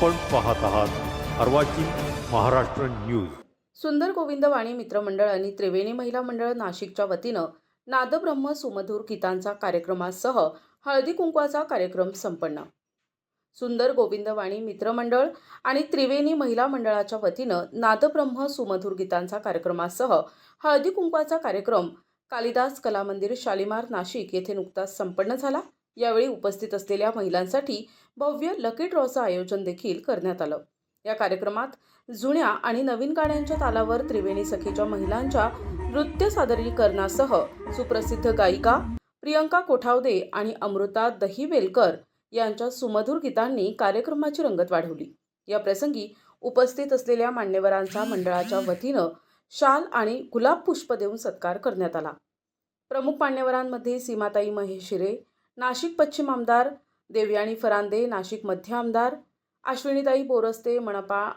आपण पाहत आहात अर्वाचीन महाराष्ट्र न्यूज. सुंदर गोविंद वाणी मित्रमंडळ आणि त्रिवेणी महिला मंडळ नाशिकच्या वतीनं नादब्रह्म सुमधूर गीतांचा कार्यक्रमासह हळदी कुंकवाचा कार्यक्रम संपन्न. सुंदर गोविंद वाणी मित्रमंडळ आणि त्रिवेणी महिला मंडळाच्या वतीनं नादब्रह्म सुमधूर गीतांचा कार्यक्रमासह हळदी कुंकवाचा कार्यक्रम कालिदास कला मंदिर शालिमार नाशिक येथे नुकताच संपन्न झाला. यावेळी उपस्थित असलेल्या महिलांसाठी भव्य लकी ड्रॉचं आयोजन देखील करण्यात आलं. या कार्यक्रमात जुन्या आणि नवीन गाण्यांच्या तालावर त्रिवेणी सखीच्या महिलांच्या नृत्य सादरीकरणासह सुप्रसिद्ध गायिका प्रियंका कोठावदे आणि अमृता दहिवेलकर यांच्या सुमधुर गीतांनी कार्यक्रमाची रंगत वाढवली. या प्रसंगी उपस्थित असलेल्या मान्यवरांचा मंडळाच्या वतीनं शाल आणि गुलाब पुष्प देऊन सत्कार करण्यात आला. प्रमुख मान्यवरांमध्ये सीमाताई महेशिरे नाशिक पश्चिम आमदार देवयाणी फरांदे नाशिक मध्य आमदार अश्विनीताई बोरस्ते मनपा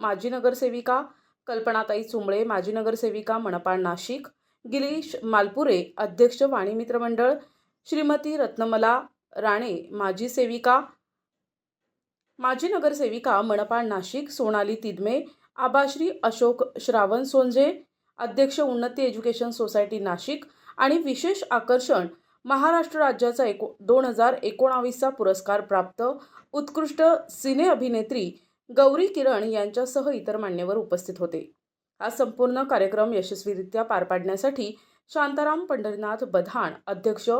माजी नगरसेविका कल्पनाताई चुंबळे माजी नगरसेविका मनपा नाशिक गिरीश मालपुरे अध्यक्ष वाणी मित्र मंडळ श्रीमती रत्नमला राणे माजी सेविका माजी नगरसेविका मनपा नाशिक सोनाली तिदमे आबाश्री अशोक श्रावण सोंजे अध्यक्ष उन्नती एज्युकेशन सोसायटी नाशिक आणि विशेष आकर्षण महाराष्ट्र राज्याचा एको दोन हजार एकोणावीसचा पुरस्कार प्राप्त उत्कृष्ट सिने अभिनेत्री गौरी किरण यांच्यासह इतर मान्यवर उपस्थित होते. हा संपूर्ण कार्यक्रम यशस्वीरित्या पार पाडण्यासाठी शांताराम पंढरीनाथ बधाण अध्यक्ष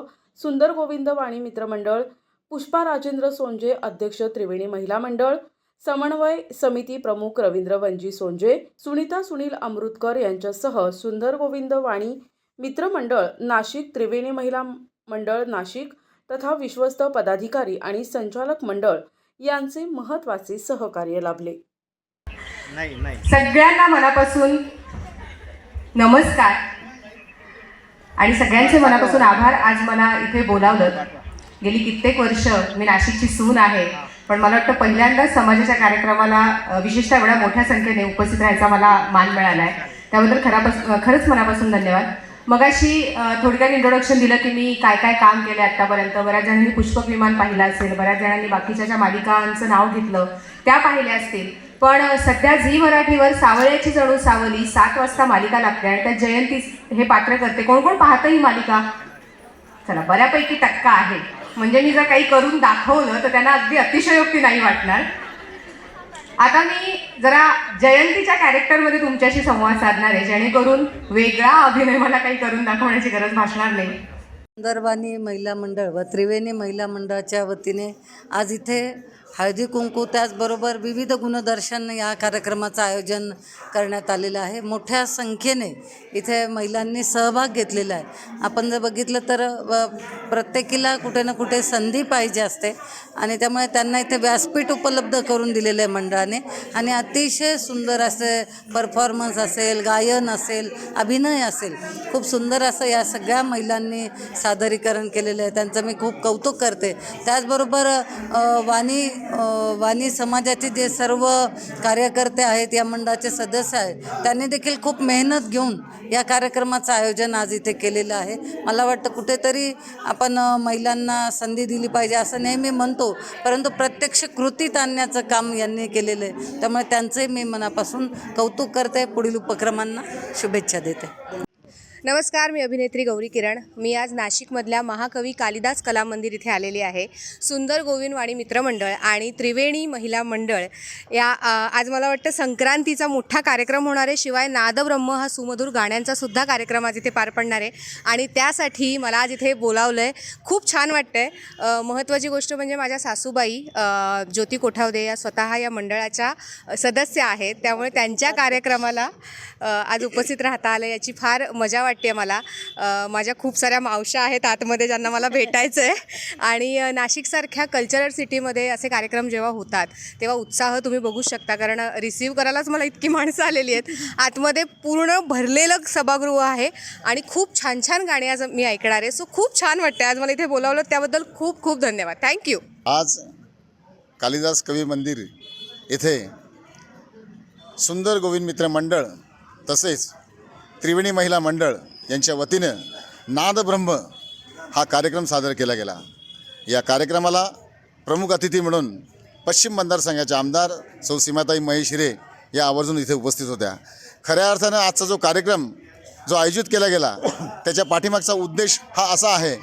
सुंदर गोविंद वाणी मित्रमंडळ पुष्पा राजेंद्र सोंजे अध्यक्ष त्रिवेणी महिला मंडळ समन्वय समिती प्रमुख रवींद्र वंजी सोंजे सुनीता सुनील अमृतकर यांच्यासह सुंदर गोविंद वाणी मित्रमंडळ नाशिक त्रिवेणी महिला मंडळ नाशिक तथा विश्वस्त पदाधिकारी आणि संचालक मंडळ यांचे महत्त्वाचे सहकार्य लाभले. नाही नाही. सगळ्यांना मनापासून नमस्कार. आणि सगळ्यांचे मनापासून आभार. आज मला इथे बोलावलं. गेली कित्येक वर्ष मी नाशिकची सून आहे पण मला वाटतं पहिल्यांदाच समाजाच्या कार्यक्रमाला विशेषतः एवढ्या मोठ्या संख्येने उपस्थित राहायचा मला मान मिळाला आहे त्याबद्दल खरापास खरंच मनापासून धन्यवाद. मगाशी थोडक्यात इंट्रोडक्शन दिलं की मी काय काय काम केलं आत्तापर्यंत. बऱ्याच जणांनी पुष्पक विमान पाहिलं असेल बऱ्याच जणांनी बाकीच्या ज्या मालिकांचं नाव घेतलं त्या पाहिल्या असतील. पण सध्या झी मराठीवर सावळ्याची जणू सावली सात वाजता मालिका लागते आणि त्या जयंती हे पात्र करते. कोण कोण पाहतं ही मालिका? चला बऱ्यापैकी टक्का आहे. म्हणजे मी जर काही करून दाखवलं तर त्यांना अगदी अतिशयोक्ती नाही वाटणार. आता मी जरा जयंतीच्या कॅरेक्टरमध्ये तुमच्याशी संवाद साधणार आहे जेणेकरून वेगळा अभिनय मला काही करून दाखवण्याची गरज भासणार नाही. सुंदरबानी महिला मंडळ व त्रिवेणी महिला मंडळाच्या वतीने आज इथे हळदी कुंकू त्याचबरोबर विविध गुणदर्शन या कार्यक्रमाचं आयोजन करण्यात आलेलं आहे. मोठ्या संख्येने इथे महिलांनी सहभाग घेतलेला आहे. आपण जर बघितलं तर व प्रत्येकीला कुठे ना कुठे संधी पाहिजे असते आणि त्यामुळे त्यांना इथे व्यासपीठ उपलब्ध करून दिलेलं आहे मंडळाने. आणि अतिशय सुंदर असे परफॉर्मन्स असेल गायन असेल अभिनय असेल. खूप सुंदर असं या सगळ्या महिलांनी सादरीकरण केलेलं आहे. त्यांचं मी खूप कौतुक करते. त्याचबरोबर वाणी वाणी समाजाचे जे सर्व कार्यकर्ते आहेत या मंडळाचे सदस्य आहेत त्यांनी देखील खूप मेहनत घेऊन या कार्यक्रमाचं आयोजन आज इथे केलेलं आहे. मला वाटतं कुठेतरी आपण महिलांना संधी दिली पाहिजे असं नेहमी म्हणतो परंतु प्रत्यक्ष कृतीत आणण्याचं काम यांनी केलेलं आहे. त्यामुळे त्यांचंही मी मनापासून कौतुक करते. पुढील उपक्रमांना शुभेच्छा देते. नमस्कार मी अभिनेत्री गौरी किरण. मी आज नाशिकमधल्या महाकवी कालिदास कला मंदिर इथे आलेली आहे. सुंदर गोविंदवाणी मित्रमंडळ आणि त्रिवेणी महिला मंडळ या आज मला वाटतं संक्रांतीचा मोठा कार्यक्रम होणार आहे. शिवाय नादब्रह्म हा सुमधुर गाण्यांचा सुद्धा कार्यक्रम आज इथे पार पडणार आहे. आणि त्यासाठी मला आज इथे बोलावलं आहे खूप छान वाटतं आहे महत्त्वाची गोष्ट म्हणजे माझ्या सासूबाई ज्योती कोठावदे या स्वतः या मंडळाच्या सदस्य आहेत. त्यामुळे त्यांच्या कार्यक्रमाला आज उपस्थित राहता आलं याची फार मजा वाटते. मला. अ, माझ्या खूप साऱ्या मावशा आहेत आतमध्ये ज्यांना मला भेटायचं आहे आणि नाशिकसारख्या कल्चरल सिटीमध्ये असे कार्यक्रम जेव्हा होतात तेव्हा उत्साह तुम्ही बघू शकता. कारण रिसीव्ह करायलाच मला इतकी माणसं आलेली आहेत. आतमध्ये पूर्ण भरलेलं सभागृह आहे आणि खूप छान छान गाणी आज मी ऐकणार आहे. सो खूप छान वाटतं आज मला इथे बोलावलं त्याबद्दल खूप खूप धन्यवाद. थँक्यू आज कालिदास कवी मंदिर येथे सुंदर गोविंद मित्र मंडळ तसेच त्रिवेणी महिला मंडळ यांच्या वतीनं नादब्रह्म हा कार्यक्रम सादर केला गेला. या कार्यक्रमाला प्रमुख अतिथी म्हणून पश्चिम मतदारसंघाच्या आमदार सौ सीमाताई महेश हिरे या आवर्जून इथे उपस्थित होत्या. खऱ्या अर्थानं आजचा जो कार्यक्रम जो आयोजित केला गेला त्याच्या पाठीमागचा उद्देश हा असा आहे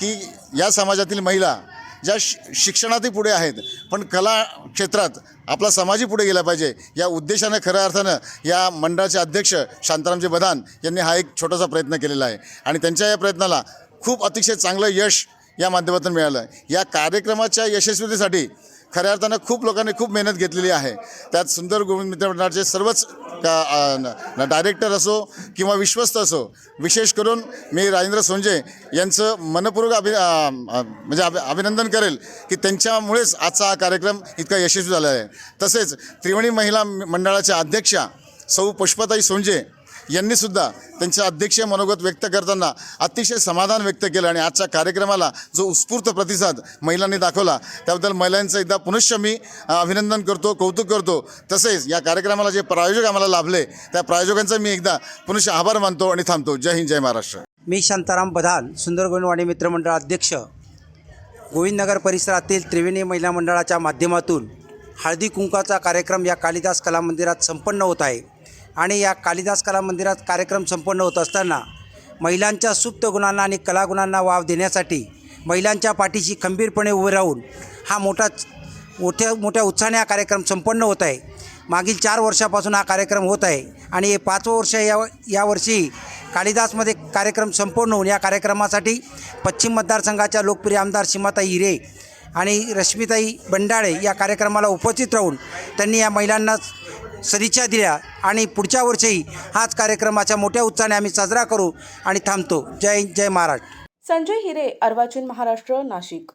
की या समाजातील महिला ज्या शि शिक्षणातही पुढे आहेत पण कला क्षेत्रात आपला समाजही पुढे गेला पाहिजे या उद्देशानं खऱ्या अर्थानं या मंडळाचे अध्यक्ष शांतारामजी बदान यांनी हा एक छोटासा प्रयत्न केलेला आहे. आणि त्यांच्या या प्रयत्नाला खूप अतिशय चांगलं यश या माध्यमातून मिळालं. या कार्यक्रमाच्या यशस्वीतेसाठी खऱ्या अर्थानं खूप लोकांनी खूप मेहनत घेतलेली आहे. त्यात सुंदर गोविंद मित्र मंडळाचे सर्वच का न- डायरेक्टर असो किंवा विश्वस्त असो विशेष करून मी राजेंद्र सोंजे यांचं मनपूर्वक अभि म्हणजे अभि अभिनंदन करेल की त्यांच्यामुळेच आजचा हा कार्यक्रम इतका यशस्वी झाला आहे. तसेच त्रिवेणी महिला मंडळाच्या अध्यक्षा सौ पुष्पाताई सोंजे यांनीसुद्धा त्यांच्या अध्यक्षीय मनोगत व्यक्त करताना अतिशय समाधान व्यक्त केलं आणि आजच्या कार्यक्रमाला जो उत्स्फूर्त प्रतिसाद महिलांनी दाखवला त्याबद्दल महिलांचं एकदा पुनश्च मी अभिनंदन करतो कौतुक करतो. तसेच या कार्यक्रमाला जे प्रायोजक आम्हाला लाभले त्या प्रायोजकांचा मी एकदा पुनश्च आभार मानतो आणि थांबतो. जय हिंद जय महाराष्ट्र. मी शांताराम बधान सुंदर गोविंदवाडी मित्रमंडळ अध्यक्ष. गोविंदनगर परिसरातील त्रिवेणी महिला मंडळाच्या माध्यमातून हळदी कुंकाचा कार्यक्रम या कालिदास कला मंदिरात संपन्न होत आहे. आणि या कालिदास कला मंदिरात कार्यक्रम संपन्न होत असताना महिलांच्या सुप्त गुणांना आणि कलागुणांना वाव देण्यासाठी महिलांच्या पाठीशी खंबीरपणे उभे राहून हा मोठा मोठ्या मोठ्या उत्साहाने हा कार्यक्रम संपन्न होत आहे. मागील चार वर्षापासून हा कार्यक्रम होत आहे आणि हे पाचवं वर्ष या यावर्षी कालिदासमध्ये कार्यक्रम संपन्न होऊन या कार्यक्रमासाठी पश्चिम मतदारसंघाच्या लोकप्रिय आमदार सीमाताई हिरे आणि रश्मिताई बंडाळे या कार्यक्रमाला उपस्थित राहून त्यांनी या महिलांना सदिच्छा दिल्या आणि पुढच्या वर्षीही हाच कार्यक्रमाच्या मोठ्या उत्साहाने आम्ही साजरा करू आणि थांबतो. जय जय महाराष्ट्र. संजय हिरे अर्वाचीन महाराष्ट्र नाशिक.